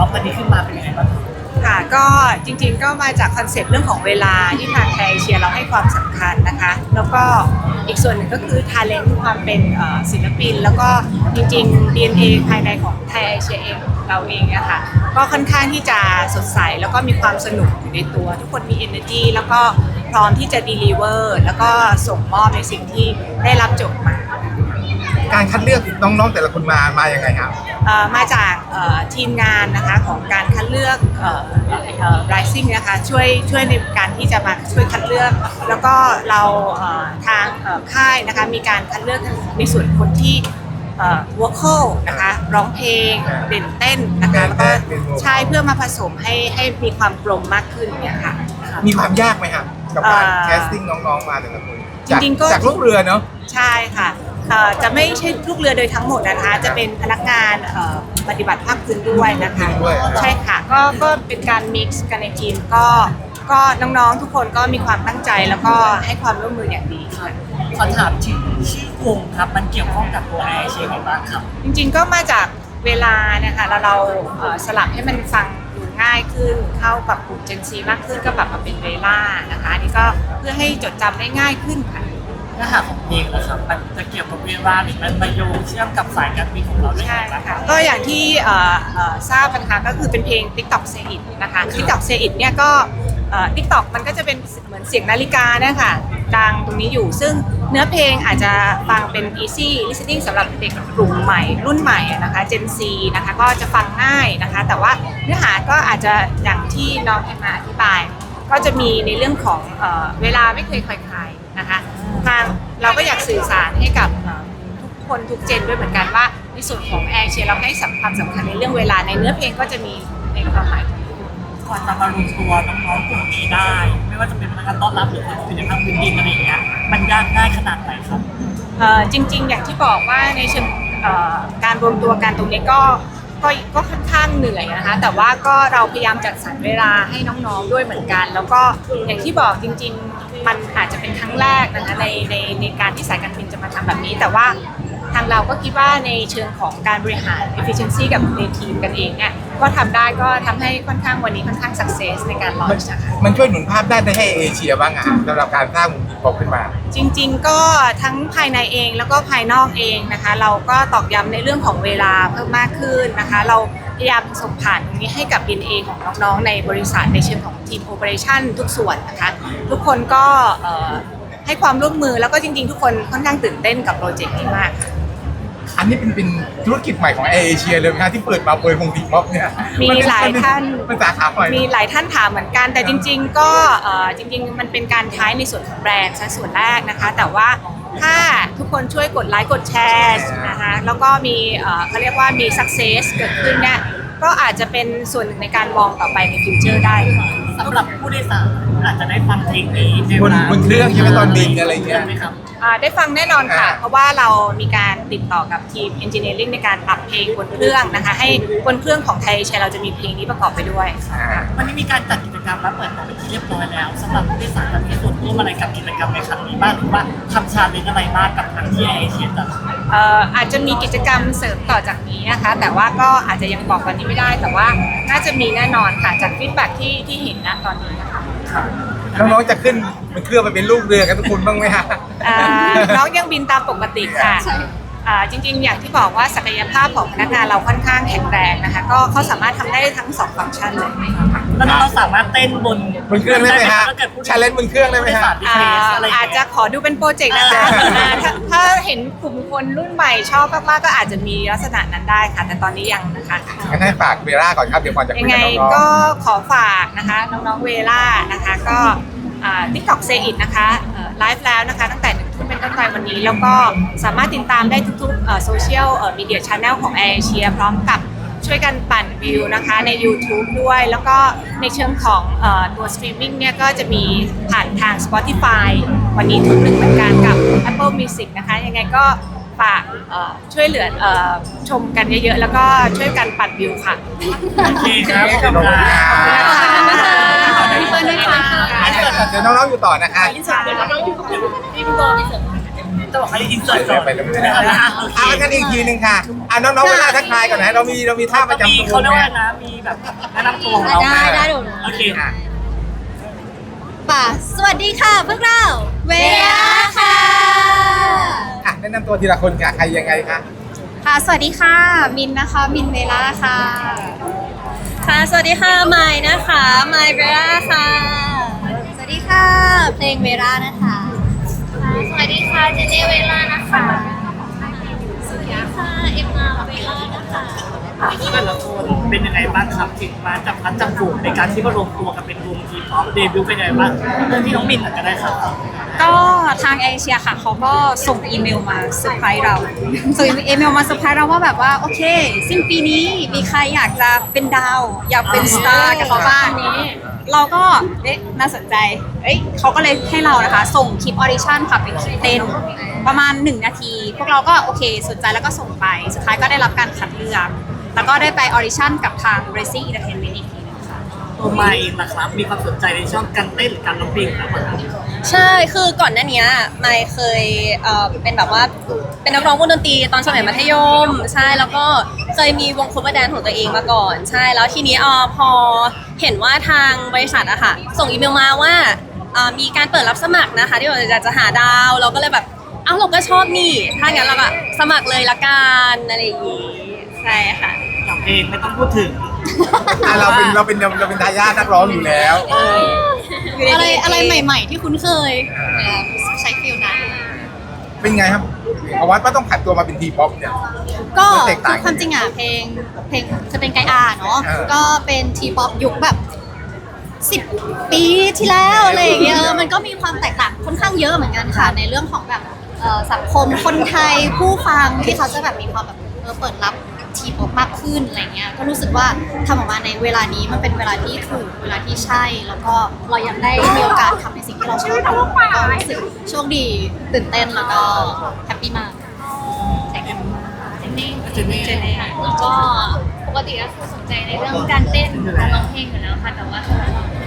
อปอันนี้ขึ้นมาเป็นยังไงบ้างค่ะก็จริงๆก็มาจากคอนเซปต์เรื่องของเวลาที่ทางไทยเชียร์เราให้ความสำคัญนะคะ แล้วก็อีกส่วนหนึ่งก็คือทาเลนต์ความเป็นเอ่อศิลปิน แล้วก็จริงๆ DNA ภายในของไทยเชียร์เองเราเองอะค่ะก็ค่อนข้างที่จะสดใสแล้วก็มีความสนุกอยู่ในตัว ทุกคนมี energy แล้วก็พร้อมที่จะ deliver แล้วก็ส่งมอบในสิ่งที่ได้รับจบมา การคัดเลือกน้องๆแต่ละคนมามายังไงครับเอ่อมาจากเอ่อทีมงานนะคะของการคัดเลือกเอ่อเอ่อ Rising นะคะช่วยช่วยในการที่จะมาช่วยคัดเลือก แล้วก็เราเอ่อทางเอ่อค่ายนะคะมีการคัดเลือกในส่วนคนที่เอ่อ vocal นะคะร้องเพลงเด่นเต้นนะคะแล้วก็ใช่เพื่อมาผสมให้ให้มีความกลมมากขึ้นเนี่ยค่ะ มีความยากไหมครับกับการเอ่อแคสติ้งน้องๆมาแต่ละคนจากจริงๆก็จากลูกเรือเนาะ ใช่ค่ะ เอ่อจะไม่ใช่ลูกเรือโดยทั้งหมดนะคะ จะเป็นพนักงานเอ่อปฏิบัติภาคพื้นด้วยนะคะด้วย ใช่ค่ะก็ก็เป็นการมิกซ์กันในทีมก็ก็น้องๆทุกคนก็มีความตั้งใจแล้วก็ให้ความร่วมมืออย่างดีค่ะ ขอถามถึงชื่อวงครับ มันเกี่ยวข้องกับตัวแอร์เชียร์ยังไงบ้างครับ จริงๆก็มาจากเวลานะคะแล้วเราเอ่อสลับให้มันฟังดูง่ายขึ้นเข้ากับกลุ่ม Gen Z มากขึ้นก็ปรับมาเป็นเวลานะคะอันนี้ก็เพื่อให้จดจำได้ง่ายขึ้นค่ะเนื้ อหาของเพลงนะครับมันจะเกี่ยวกับเวลาหรือมันมาโยงเชื่อมกับสายการบินของเราได้ใช่ยังไงบ้างคค่ะรับก็อย่างที่เอ่อเอ่อทราบนะคะก็คือเป็นเพลง TikTok Say It นะคะ TikTok Say It เนี่ยก็เอ่อ TikTok มันก็จะเป็นเหมือนเสียงนาฬิกานะคะดังตรงนี้อยู่ ซึ่งเนื้อเพลงอาจจะฟังเป็น easy listening สำหรับเด็กกลุ่มใหม่ รุ่นใหม่นะคะ Gen Z นะคะก็จะฟังง่ายนะคะ แต่ว่าเนื้อหาก็อาจจะอย่างที่น้องเอ็มมาอธิบาย ก็จะมีในเรื่องของเอ่อเวลาไม่เคยคอยคลายนะคะ ทางเราก็อยากสื่อสารให้กับเอ่อทุกคนทุกเจนด้วยเหมือนกันว่า ในส่วนของแอร์เชียร์เราให้สำคัญสำคัญในเรื่องเวลาในเนื้อเพลงก็จะมีในความหมายของทุกคนก่อนจะมารวมตัวน้องๆกลุ่มนี้ได้ ไม่ว่าจะเป็นพนักงานต้อนรับหรือคนที่อยู่ในภาคพื้นดินอะไรอย่างเงี้ยมันยากง่ายขนาดไหนครับเอ่อจริง ๆ อย่างที่บอกว่าในเชิงเอ่อการรวมตัวกันตรงนี้ก็ก็ก็ค่อนข้างเหนื่อยนะคะแต่ว่าก็เราพยายามจัดสรรเวลาให้น้องๆด้วยเหมือนกัน แล้วก็อย่างที่บอกจริง ๆ มันอาจจะเป็นครั้งแรกนะคะในในในการที่สายการบินจะมาทำแบบนี้ แต่ว่าทางเราก็คิดว่าในเชิงของการบริหาร efficiency กับในทีมกันเองเนี่ยก็ทำได้ก็ทำให้ค่อนข้างวันนี้ค่อนข้าง success ในการมัน launch นะคะมันช่วยหนุนภาพได้านให้เอเชียบ้างอะสำหรับการสร้างวงป๊อปขึ้นมา จริง ๆ ก็ทั้งภายในเองแล้วก็ภายนอกเองนะคะ เราก็ตอกย้ำในเรื่องของเวลาเพิ่มมากขึ้นนะคะ เรา พยายามส่งผ่านตรงนี้ให้กับ DNA ของน้องๆ ในบริษัทในเชิงของทีมโอเปอเรชั่นทุกส่วนนะคะ ทุกคนก็เอ่อให้ความร่วมมือแล้วก็จริงๆ ทุกคนค่อนข้างตื่นเต้นกับโปรเจกต์นี้มากค่ะอันนี้เป็นเป็นธุรกิจใหม่ของเอเชียเลยไหมครับที่เปิดมาเปิดวงทีป๊อปเนี่ยมีนเป็นหลายท่านมันสาขาใหม่มีหลายท่านถามเหมือนกันแต่จริง ๆ ก็เอ่อจริง ๆ มันเป็นการใช้ในส่วนของแบรนด์ซะส่วนแรกนะคะ แต่ว่า ถ้าทุกคนช่วยกดไลค์กดแชร์นะคะแล้วก็มีเอ่อเขาเรียกว่ามี success เกิดขึ้นเนี่ยก็อาจจะเป็นส่วนหนึ่งในการมองต่อไปในฟิวเจอร์ได้ค่ะสำหรับผู้โดยสารอาจจะได้ฟังเพลงนี้ในบเวนลาบนเครื่องใช่ไหมตอนบินอะไรเงี้ยไหมครับอ่าได้ฟังแน่นอนค่ะอ่าเพราะว่าเรามีการติดต่อกับทีม Engineering ในการปรับเพลงบนเครื่องนะคะ ให้บนเครื่องของไทยเชยร์เราจะมีเพลงนี้ประกอบไปด้วยอ่าวันนี้มีการจัดกิ จกรรมและเปิดตัวเป็นที่เรียบร้อยแล้วสำหรับผู้โดยสารจะมีส่วนร่วมอะไรกับกิจกรรมในครั้งนี้บ้างหรือว่าทำชาเลนจ์อะไรบ้างกับทางที่แอร์เอเชียจัดเอ่ออาจจะมีกิจกรรมเสริมต่อจากนี้นะคะ แต่ว่าก็อาจจะยังบอกตอนนี้ไม่ได้ แต่ว่าน่าจะมีแน่นอนค่ะจากฟีดแบ็ที่ที่เห็นนะตอนนี้นะคะน้องๆจะขึ้นบนเครื่องไปเป็นลูกเรือกันทุกคนบ้างไหมฮะอ่าน้องยังบินตามปกติค่ะอ่า จริงๆ อย่างที่บอกว่าศักยภาพของพนักงานเราค่อนข้างแข็งแรงนะคะ ก็เขาสามารถทำได้ทั้งสองฟังก์ชันเลยแล้วเราสามารถเต้นบนบนเครื่องได้ไหมฮะถ้าเกิดผู้ชาเลนจ์บนเครื่องได้ไหมฮะผู้โดยสารรีอ่าเควสอะไรย่งอาจเงี้ยจะขอดูเป็นโปรเจกต์นะคะเอออ่าถ้าถ้าเห็นกลุ่มคนรุ่นใหม่ชอบมากๆก็อาจจะมีลักษณะนั้นได้ค่ะ แต่ตอนนี้ยังนะคะ งั้นให้ฝากเบล่าก่อนครับเดี๋ยวก่อนจะคุยัยงไงกับน้องก็ขอฝากนะคะน้องๆเวล่านะคะก็ทิกตอกเซอิดนะคะไลฟ์แล้วนะคะตั้งแต่ หนึ่งทุ่มเป็นต้นไปวันนี้ แล้วก็สามารถติดตามได้ทุกๆโซเชียลมีเดียช n แนลของแอร์เชียพร้อมกับช่วยกันปั่นวิวนะคะใน YouTube ด้วย แล้วก็ในเชิงของเอ่อตัวสตรีมมิ่งเนี่ยก็จะมีผ่านทาง Spotify วันนี้ทุ่มหนึ่งเหมือนกันกับ Apple Music นะคะ ยังไงก็ฝากเอ่อช่วยเหลือเอ่อชมกันเยอะๆ แล้วก็ช่วยกันปั่นวิวค่ะโอเคครับขอบคุณครับขอบคุณค่ะพี่เปิ้ลด้วยค่ะๆเดี๋ยวน้องๆอยู่ต่อนะคะอินสตาแกรมน้องอยู่กับพี่พี่โบอินสตาแกรม จะบอกให้อินเสิร์ตก่อนไปแล้วไม่ได้ เอากันอีกทีหนึงค่ะอะน้องๆเวลาทักทายก่อนนะเรามีเรามีท่าประมีจำตัวเขาเรียกว่านะมีแบบแนะนำตัวของเราได้ได้เดี๋ยวโอเคอะป่ะสวัสดีค่ะพวกเราเวลาค่ะ อะแนะนำตัวทีละคนค่ะใครยังไงคะค่ะ สวัสดีค่ะ มินนะคะ มินเวลาค่ะ ค่ะ สวัสดีค่ะไมนะคะไมเวลาค่ะ สวัสดีค่ะ เพลงเวลานะคะ วัสดีค่ะเจเนเวลานะคะสวัสดีค่ะเอ็มมาเวลานะคะ แต่ละคนเป็นยังไงบ้างครับถึงมาจับพัดจับผูกในการที่มารวมตัวกันเป็นวงทีป๊อปเดบิวต์เป็นยังไงบ้างเรื่องที่น้องมินอาจจะได้ครับก็ทางเอเชียค่ะเขาก็ส่งอีเมลมาเซอร์ไพรส์เราส่งอีเมลมาเซอร์ไพรส์เราว่าแบบว่าโอเคสิ้นปีนี้มีใครอยากจะเป็นดาว อยากเป็นสตาร์กับเขาบ้างนี้ เราก็เอ๊ะน่าสนใจเอ้ยเขาก็เลยให้เรานะคะ ส่งคลิปออดิชั่นค่ะเป็นคลิปเต้นประมาณ 1 นาที พวกเราก็โอเคสนใจแล้วก็ส่งไปสุดท้ายก็ได้รับการคัดเลือก แล้วก็ได้ไปออดิชั่นกับทาง Racing Entertainment อีกทีหนึงค่ะ ตัวมาเองนะครับ มีความสนใจในช่องการเต้นหรือการร้องเพลงหรือเปล่าครับใช่ คือก่อนหน้านี้ไมค์เคยเอ่อเป็นแบบว่าเป็นนักร้องวงดนตรีตอนสมัยมัธยม ใช่ แล้วก็เคยมีวงคัฟเวอร์แดนของตัวเองมาก่อน ใช่ แล้วทีนี้เออพอเห็นว่าทางบริษัทอะค่ะ ส่งอีเมลมาว่าเอ่อมีการเปิดรับสมัครนะคะ ที่เราจะจะหาดาว เราก็เลยแบบ เอ้าเราก็ชอบนี่ ถ้างั้นเราก็สมัครเลยละกันอะไรอย่างงี้ ใช่ค่ะอย่างเพลงไม่ต้องพูดถึงอะเราเป็นเราเป็นเราเป็นทายาทนักร้องอยู่แล้วอะไรอะไรใหม่ ๆ ที่คุ้นเคยใช้ฟิลนั้น เป็นไงครับเอาวัดว่าต้องผันตัวมาเป็นทีป๊อปเนี่ย ก็มันแตกต่างคือความจริงอะเพลงเพลงจะเป็นไกอาเนาะเออก็เป็นทีป๊อปยุคแบบสิบปีที่แล้วอะไรอย่างเงี้ยเออมันก็มีความแตกต่างค่อนข้างเยอะเหมือนกันค่ะ ในเรื่องของแบบเอ่อสังคมคนไทยผู้ฟังที่เขาจะแบบมีความแบบเออเปิดรับ ทีป๊อปมากขึ้นอะไรเงี้ยก็รู้สึกว่าทำออกมาในเวลานี้มันเป็นเวลาที่ถูกเวลาที่ใช่ แล้วก็เรายังได้มีโอกาสทำในสิ่งที่เราชอบก็รู้สึกโชคดีตื่นเต้นแล้วก็แฮปปี้มากเจนนี่แล้วก็ปกติก็คือสนใจในเรื่องการเต้นการร้องเพลงอยู่แล้วค่ะแต่ว่า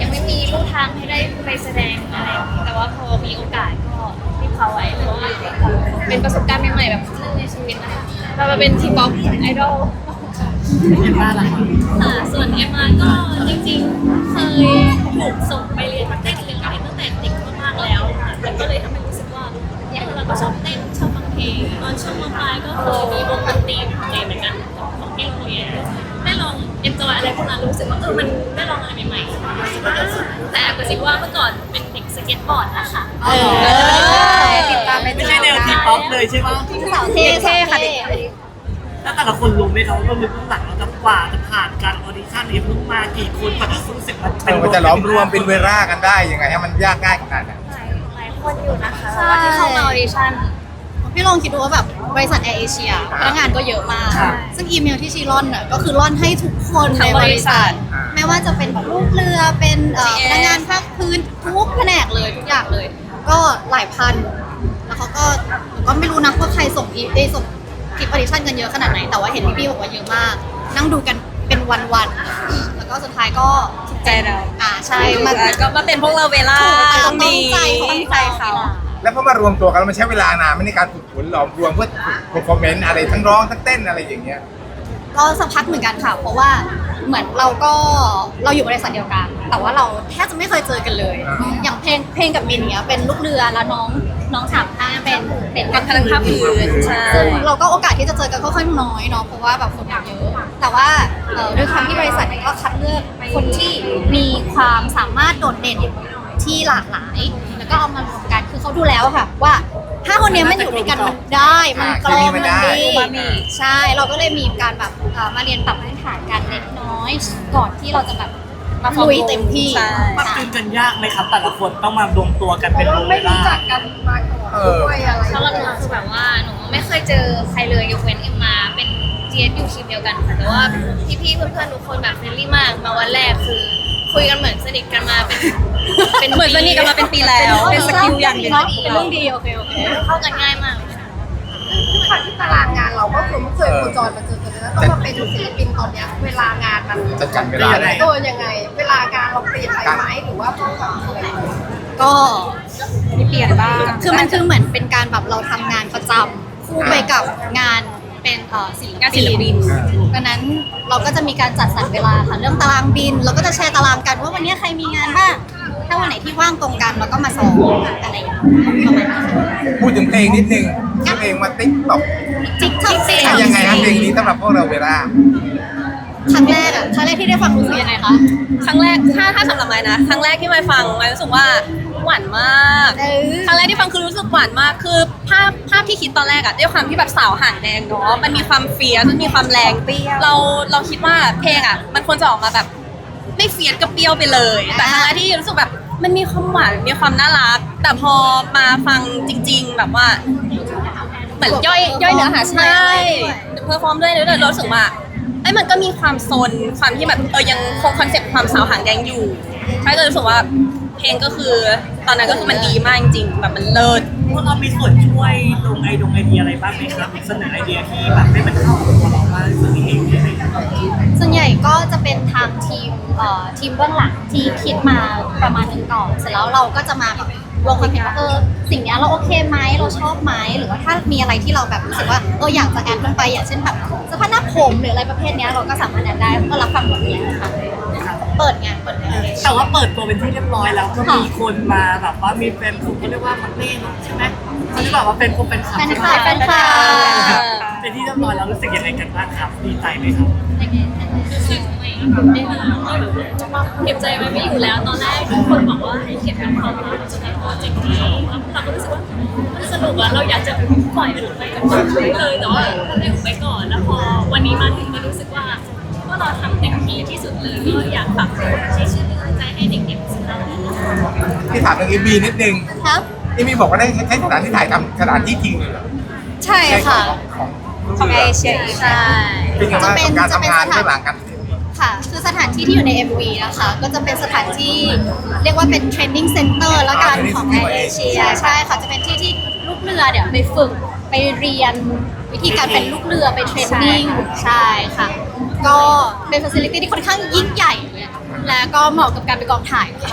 ยังไม่มีลู่ทางให้ได้ไปแสดงอะไรอย่างนี้แต่ว่าพอมีโอกาสก็รีบ เขาไว้เพราะว่าเป็นประสบการณ์ใหม่ๆแบบครั้งในชีวิตนะคะเรามาเป็นทีป๊อปไอดอลเห็นว่าอะไรครับค่ะส่วนเอ็มมาก็จริงๆเคยถูกส่งไปเรียนเต้นเรียนอะไรตั้งแต่เด็กมากๆแล้วค่ะแต่ก็เลยทำให้รู้สึกว่าเนี่ยเราก็ชอบเต้นชอบฟังเพลงตอนช่วงมปลายก็เคยมีวงดนตรีของตัวเองเหมือนกันของที่โรงเรียนได้ลองเอ็นจอยอะไรพวกนั้นรู้สึกว่าเออมันได้ลองอะไรใหม่ๆแต่แอบกระซิบว่าเมื่อก่อนเป็นเด็กสเก็ตบอร์ดนะคะ เออ ไม่ใช่แนวทีป๊อปเลยใช่ไหมสาวเท่เท่ค่ะสาวเด็กแล้วแต่ละคนรู้ไหมครับว่ามีเบื้องหลังเราจะกว่าจะผ่านการออดิชั่นนี้เพิ่งมากี่คนกว่าจะรู้สึกมันเออมันจะล้อมรวมเป็นเวล่ากันได้ยังไงให้มันยากง่ายขนาดไหนหลายคนอยู่นะคะใช่ที่เข้ามาออดิชั่นพี่ลองคิดดูว่าแบบบริษัทแอร์เอเชียพนักงานก็เยอะมาก ซึ่งอีเมลที่ชีร่อนน่ะก็คือร่อนให้ทุกคนทั้ในงบบริริษัษัททไม่ว่าจะเป็นแบบลูกเรือเป็นเอ่อ GS พนักงานภาคพื้นทุกแผนกเลยทุกอย่างเลย ก็หลายพัน แล้วเขาก็หนูก็ไม่รู้นะว่าใครส่งอีได้ส่งคลิปออดิชั่นกันเยอะขนาดไหน แต่ว่าเห็นพี่ๆบอกว่าเยอะมาก นั่งดูกันเป็นวันๆ แล้วก็สุดท้ายก็ใจเรา อ่าใช่ มันก็มาเป็นพวกเราเวลาถูกตรงนี้ต้องใจเขาแล้วพอมารวมตัวกันแล้วมันใช้เวลานานไหม่ในการฝึกฝนหลอมรวมเพื่อ performance อะไรทั้งร้องทั้งเต้นอะไรอย่างเงี้ย ก็สักพักเหมือนกันค่ะ เพราะว่าเหมือนเราก็เราอยู่บริษัทเดียวกัน แต่ว่าเราแทบจะไม่เคยเจอกันเลย อย่างเพลงเพลงกับมินเนี้ยเป็นลูกเรือแล้วน้องน้องสามท่าเป็นเป็นเป็นพลังภาพอื่นใช่เราก็โอกาสที่จะเจอกันค่อยๆน้อยเนาะเพราะว่าแบบคนเยอะแต่ว่าด้วยความที่บริษัทเนี่ยก็คัดเลือกคนที่มีความสามารถโดดเด่นที่หลากหลาย แล้วก็เอามารวมกันคือเขาดูแล้วค่ะว่า ถ้าคนเนี้ยมันอยู่ด้วยกันมันได้มันกลมมันดีบะหมี่ใช่เราก็เลยมีการแบบเอ่อมาเรียนปรับพื้นฐานกันเล็กน้อย ก่อนที่เราจะแบบมาฟอร์มลุยเต็มที่ใช่ปรับจูนกันยากไหมครับแต่ละคนต้องมารวมตัวกันเป็นวงเวลาเออสำหรับหนูคือแบบว่าหนูไม่เคยเจอใครเลยยกเว้นเอ็มมาเป็น GS อยู่ทีมเดียวกันค่ะแต่ว่าพี่ๆเพื่อนๆทุกคนแบบเฟรนลี่มากมาวันแรกคือ คุยกันเหมือนสนิทกันมาเป็นเป็นเหมือนสนิทกันมาเป็นปีแล้ว เป็นสกิลอย่างหนึ่งเนาะเป็นเรื่องดีโอเคโอเคเข้ากันง่ายมากเลยค่ะด้วยความที่ตารางงานเราก็คือไม่เคยโคจรมาเจอกันเลยแล้วต้องมาเป็นศิลปินตอนเนี้ยเวลางานมันจัดการเวลาได้โดนยังไง เวลางานเราเปลี่ยนไปไหมหรือว่าต้องแบบอะไรก็มีเปลี่ยนบ้างคือมันคือเหมือนเป็นการแบบเราทำงานประจำคู่ไปกับงาน เป็นเอ่อศิลงานศิลปินดังนั้นเราก็จะมีการจัดสรรเวลาค่ะเรื่องตารางบิน เราก็จะแชร์ตารางกันว่าวันนี้ใครมีงานบ้าง ถ้าวันไหนที่ว่างตรงกันเราก็มาซ้อมอะไรอย่างเงี้ยประมาณนี้ค่ะพูดถึงเพลงนิดนึงชื่อเพลงว่าติ๊กต็อกจิ๊กท็อกเซยังไงครับเพลงนี้สำหรับพวกเราเวลาครั้งแรกอะครั้งแรกที่ได้ฟังรู้สึกยังไงคะ ครั้งแรกถ้าถ้าสำหรับไม้นะ ครั้งแรกที่ไม้ฟังไม้รู้สึกว่า หวานมากเออ ครั้งแรกที่ฟังคือรู้สึกหวานมากคือภาพภาพที่คิดตอนแรกอะด้วยความที่แบบสาวหางแดงเนาะมันมีความเฟียสมันมีความแรงเราเราคิดว่าเพลงอะมันควรจะออกมาแบบ ไม่เฟียสกับเปรี้ยวไปเลย แต่ครั้งแรกที่รู้สึกแบบมันมีความหวานมีความน่ารัก แต่พอมาฟังจริง ๆ แบบว่าเหมือนย่อยย่อยเนื้อหาใช่เพอร์ฟอร์มด้วยเลยเรารู้สึกว่าไอ้ยมันก็มีความโซนความที่แบบเออยังคงคอนเซ็ปต์ความสาวหางแดงอยู่ใช่ก็เลยรู้สึกว่า เพลงก็คือตอนนั้นก็คือมันดีมากจริงๆแบบมันเลิศพวกเรามีส่วนช่วยลงไอดงไอเดียอะไรบ้างไหมครับเสนอไอเดียที่แบบให้มันเข้ากับตัวเรามากที่สุดเองอะไรอย่างเงี้ยส่วนใหญ่ก็จะเป็นทางทีมเอ่อทีมเบื้องหลังที่คิดมาประมาณหนึงก่อน เสร็จแล้วเราก็จะมาแบบลงความเห็นว่าเออสิ่งเนี้ยเราโอเคไหมเราชอบไหมหรือว่าถ้ามีอะไรที่เราแบบรู้สึกว่าเอออยากจะแอดลงไปอย่างเช่นแบบเสื้อผ้าหน้าผมหรืออะไรประเภทเนี้ยเราก็สามารถแอดได้ก็รับฟังหมดเลยนะคะ เปิดงานเปิดงานแต่ว่าเปิดตัวเป็นที่เรียบร้อยแล้วก็มีคนมาแบบว่ามีเป็นกลุ่มเขาเรียกว่ามันเล่นใช่ไหมเขาเรียกว่าเป็นกลุ่มเป็นขับแฟนคลับแฟนคลับเป็นที่เรียบร้อยแล้วรู้สึกยังไงกันบ้างครับดีใจไหมครับรู้สึกไม่ไม่เก็บใจไว้ไม่อยู่แล้วตอนแรกทุกคนบอกว่าให้เก็บเป็นความลับจนในโปรเจกต์นี้แล้วเราก็รู้สึกว่ามันสนุกอะเราอยากจะปล่อยมันไปกับคนเลยแต่ว่าให้อุบไว้ก่อนแล้วพอวันนี้มาถึงก็รู้สึกว่า ว่าเราทำเต็มที่ที่สุดเลยก็อยากฝากใช้ชื่อเรื่องใจให้เด็กๆสุดท้ายที่ถามเรื่องอีบีนิดนึงครับอีบีบอกว่าได้ใช้สถานที่ถ่ายทำสถานที่จริงเลยเหรอใช่ค่ะของของเอเชียใช่เป็นยังไงบ้างกับการทำงานเบื้องหลังกันค่ะ คือสถานที่ที่อยู่ใน MV นะคะ ก็จะเป็นสถานที่เรียกว่าเป็นเทรนนิ่งเซ็นเตอร์แล้วกันของแอร์เอเชียใช่ค่ะจะเป็นที่ที่ลูกเรือเดี๋ยวไปฝึกไปเรียนวิธีการเป็นลูกเรือไปเทรนนิ่งใช่ค่ะ ก็เป็นฟ a ซิลิตี้ที่ค่อนข้างยิ่งใหญ่ และก็เหมาะกับการไปกองถ่ายค่ะ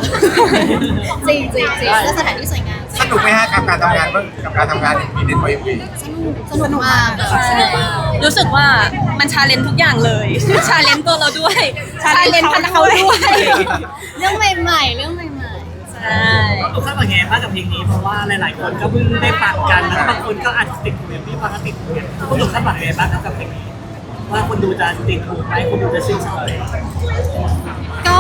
จริงจริงจริงและสถานที่สวยงามสนุกไหมฮะกับการทำงานเบื้องกับการทำงานอีบีในตัวเอ็มบีสนุกสนุกมากใช่รู้สึกว่ามันชาเลนจ์ทุกอย่างเลย ชาเลนจ์ตัวเราด้วย ชาเลนจ์พันเขาด้วย เรื่องใหม่ๆ เรื่องใหม่ใช่ทุกท่านเป็นไงบ้างกับเพลงนี้เพราะว่าหลายๆ คนก็เพิ่งได้ฟังกันแล้วบางคนก็อาจจะติดหูอย่างพี่บางก็ติดหูเนี่ยคุณดูคาดหวังยังไงบ้างครับกับเพลงนี้ ว่าคนดูจะติดหูไหมคนดูจะชื่นชอบไหมๆก็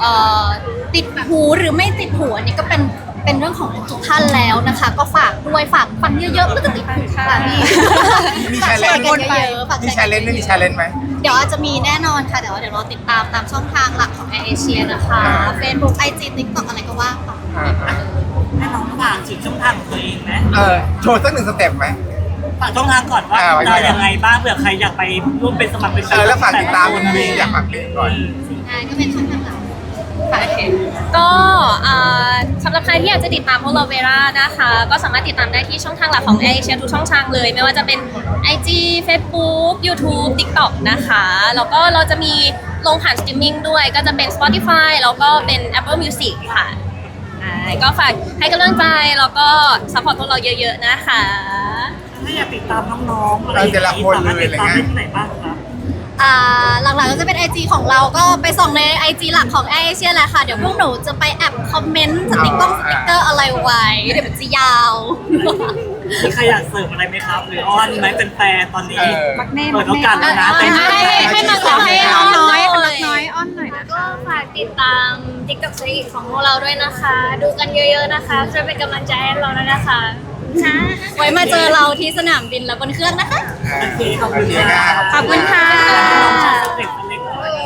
เอ่อติดหูหรือไม่ติดหูอันนี้ก็เป็นเป็นเรื่องของทุกท่านแล้วนะคะ ก็ฝากด้วยฝากฟังเยอะๆก็จะติดหูค่ะพี่มีฝากชาแชเลนร์จ์กันเยอะๆฝากมีแชชาร์เลกันนจ์ไหมมีชาเลนจ์ไหมเดี๋ยวอาจจะมีแน่นอนค่ะเดี๋ยวเดี๋ยวรอติดตามตามช่องทางหลักของแอร์เอเชียนะคะ Facebook IG TikTok อะไรก็ว่าไปให้น้องฝากถึงช่องทางของตัวเองไหมเออโชว์สักหนึ่งสเต็ปไหม ฝากช่องทางก่อนว่าอ่าไว้ก่จะอนยังไงบ้างเผื่อใครอยากไปร่วมเป็นสมัครเป็นเออแล้วฝากติดตามคนมีอยากฝากเพลงก่อน อ่าก็เป็นช่องทางหลัก ก็อ่าสำหรับใครที่อยากจะติดตามพวกเราเวรานะคะ ก็สามารถติดตามได้ที่ช่องทางหลักของ a อเชียทุกช่องทางเลย ไม่ว่าจะเป็น IG Facebook YouTube TikTok นะคะ แล้วก็เราจะมีลงผ่านสตรีมมิ่งด้วย ก็จะเป็น Spotify แล้วก็เป็น Apple Music ค่ะอ่าก็ฝากให้กำลังใจแล้วก็ซัพพอร์ตพวกเราเยอะๆนะคะ ถ้าอยากติดตามน้องๆอะไรอย่างเออแต่ละนี้คนสามารถเลยติดตามอะไรเงี้ยได้ที่ไหนบ้างครับอ่าหลักๆก็จะเป็น IG ของเราก็ไปส่องใน IG หลักของแอร์เอเชียแหละค่ะ เดี๋ยวพวกหนูจะไปแอบคอมเมนต์สติ๊กเกอร์สติ๊กเกอร์อะไรไว้ เดี๋ยวมันจะยาว มีใครอยากเสิร์ฟอะไรไหมครับ หรืออ้อนไหมเป็นแฟนๆตอนนี้เออมักแน่เปิดโอกาสแล้วนะให้ให้ให้ให้มาขอให้อ้อ้ออนนน้น้ออยยอ้อนน้อยอ้อนหน่อยนะก็ฝากติดตาม TikTok สกิของพวกเราด้วยนะคะ ดูกันเยอะๆนะคะช่วยเป็นกำลังใจให้เราด้วยนะคะ ค่ะไว้มาเจอเราที่สนามบินและบนเครื่องนะคะ โอเคขอบคุณค่ะขอบคุณค่ะลองโชว์สเต็ปเล็กๆน้อยได้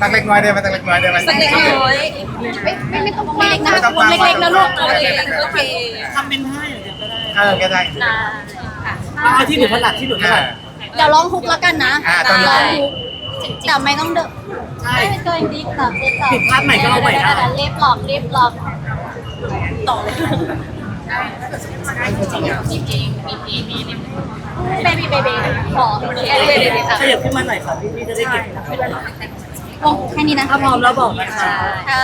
ตั้งเล็กน้อยได้ไหมตั้งเล็กน้อยได้ไหมสักเล็กน้อยไม่ไม่ไม่ต้องมากนะไม่ต้องวงเล็กๆนะลูกโอเคโอเคทำเป็นให้เดี๋ยวก็ได้เออก็ได้เอาที่หนูถนัดที่หนูถนัดเดี๋ยวร้องฮุกแล้วกันนะอ่าตอนนี้ร้องฮุกแต่ไม่ต้องเดินใช่ไม่ตัวดีกับเรียบผิดพลาดใหม่ก็เอาใหม่ได้เรียบหลอกเรียบหลอกต่อเบบี้เบบี้ขอเบบี้เบบี้ค่ะขยับขึ้นมาหน่อยค่ะพี่พี่จะได้เก็บวงแค่นี้นะคะถ้าพร้อมแล้วบอกนะคะค่ะ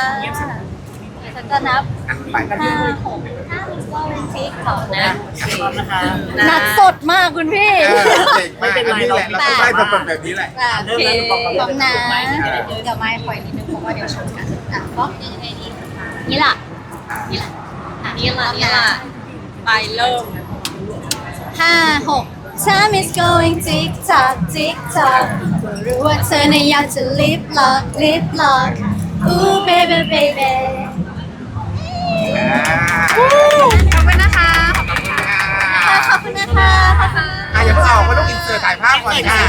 ฉันจะนับอะไปกันห้าหกห้ามิสโกเวนทิกก่อนนะพร้อมนะคะนัดสดมากคุณพี่เออเจ๋งมากอันนี้แหละเราต้องได้แบบแบบนี้แหละแบบเริ่มแล้วบอกกับพร้อมนะไม่เดี๋ยวไม่ปล่อยนิดนึงเพราะว่าเดี๋ยวชนกันอะก็ยังไงดีนี่ล่ะนี่ล่ะอะ นี่ล่ะนี่ล่ะไปเริ่ม ห้าหก Time is going tick tock tick tock รู้ว่าเธอน่ะอยากจะ lip lock lip lock Ooh baby baby อ่าขอบคุณนะคะ ขอบคุณนะคะ ขอบคุณอะอย่าเพิ่งออกมาลูกอินเสิร์ตถ่ายภาพก่อนค่ะ